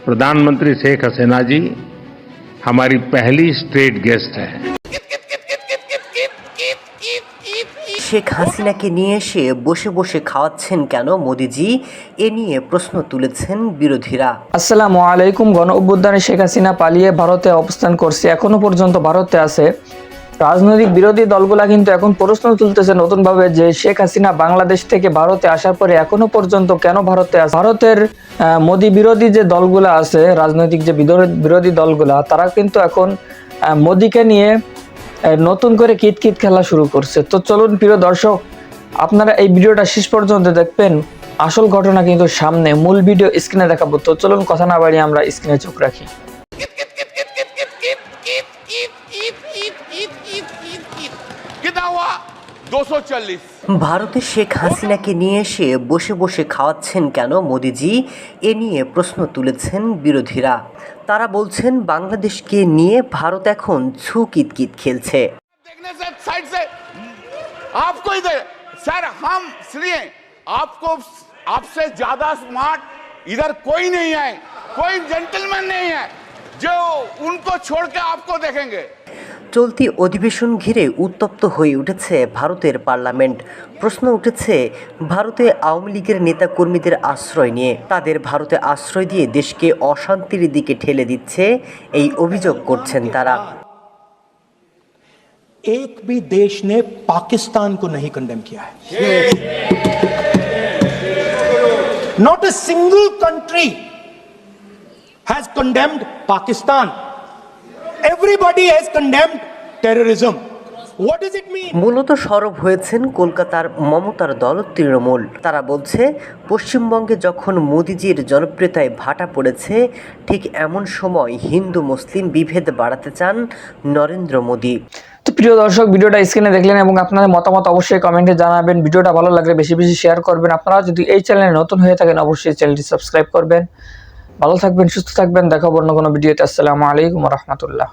प्रधानमंत्री शेख हसीना जी हमारी पहली स्टेट गेस्ट है শেখ হাসিনাকে নিয়ে এসে বসে বসে খাওয়াচ্ছেন কেন মোদিজি এ নিয়ে প্রশ্ন তুলেছেন বিরোধীরা আসসালামু আলাইকুম গণ অভ্যুত্থানে শেখ হাসিনা পালিয়ে ভারতে অবস্থান করছে এখনো পর্যন্ত ভারতে আছে রাজনৈতিক বিরোধী দলগুলা কিন্তু এখন প্রশ্ন তুলতেছে নতুনভাবে যে শেখ হাসিনা বাংলাদেশ থেকে ভারতে আসার পরে এখনও পর্যন্ত কেন ভারতে ভারতের মোদী বিরোধী যে দলগুলা আছে, রাজনৈতিক যে বিরো- বিরোধী দলগুলা, তারা কিন্তু এখন মোদীকে নিয়ে নতুন করে কিতকিত খেলা শুরু করছে। তো চলুন প্রিয় দর্শক, আপনারা এই ভিডিওটা শেষ পর্যন্ত দেখবেন। আসল ঘটনা কিন্তু সামনে, মূল ভিডিও স্ক্রিনে দেখাবো। তো চলুন কথা না বাড়িয়ে আমরা স্ক্রিনে চোখ রাখি। हुआ 240 ভারতে শেখ হাসিনাকে নিয়ে এসে বসে বসে খাওয়াচ্ছেন কেন মোদিজি এ নিয়ে প্রশ্ন তুলেছেন বিরোধীরা তারা বলছেন বাংলাদেশকে নিয়ে ভারত এখন ছু কিতকিত খেলছে देखने से साइड से आपको इधर सर हम सुनिए आपको आपसे ज्यादा स्मार्ट इधर कोई नहीं है कोई जेंटलमैन नहीं है जो उनको छोड़ के आपको देखेंगे চলতি অধিবেশন ঘিরে উত্তপ্ত হয়ে উঠেছে ভারতের পার্লামেন্ট। প্রশ্ন উঠেছে, ভারতে আওয়ামী লীগের নেতাকর্মীদের আশ্রয় নিয়ে। তাদের ভারতে আশ্রয় দিয়ে দেশকে অশান্তির দিকে ঠেলে দিচ্ছে এই অভিযোগ করছেন তারা। এক বি দেশ নে পাকিস্তান কো নহীं কন্ডেম কিয়া হ্যায় not a single country has condemned Pakistan everybody has condemned terrorism. মূলত সরব হয়েছেন কলকাতার মমতার দল তৃণমূল। তারা বলছে পশ্চিমবঙ্গে যখন মোদিজির জনপ্রিয়তায় ভাটা পড়েছে ঠিক এমন সময় হিন্দু মুসলিম বিভেদ বাড়াতে চান নরেন্দ্র মোদী। তো প্রিয় দর্শক ভিডিওটা স্ক্রিনে দেখলেন এবং আপনাদের মতামত অবশ্যই কমেন্টে জানাবেন। ভিডিওটা ভালো লাগলে বেশি বেশি শেয়ার করবেন। আপনারা যদি এই চ্যানেলে নতুন হয়ে থাকেন অবশ্যই চ্যানেলটি সাবস্ক্রাইব করবেন। ভালো থাকবেন সুস্থ থাকবেন। দেখাবো অন্য কোনো ভিডিওতে। আসসালামু আলাইকুম রহমতুল্লাহ।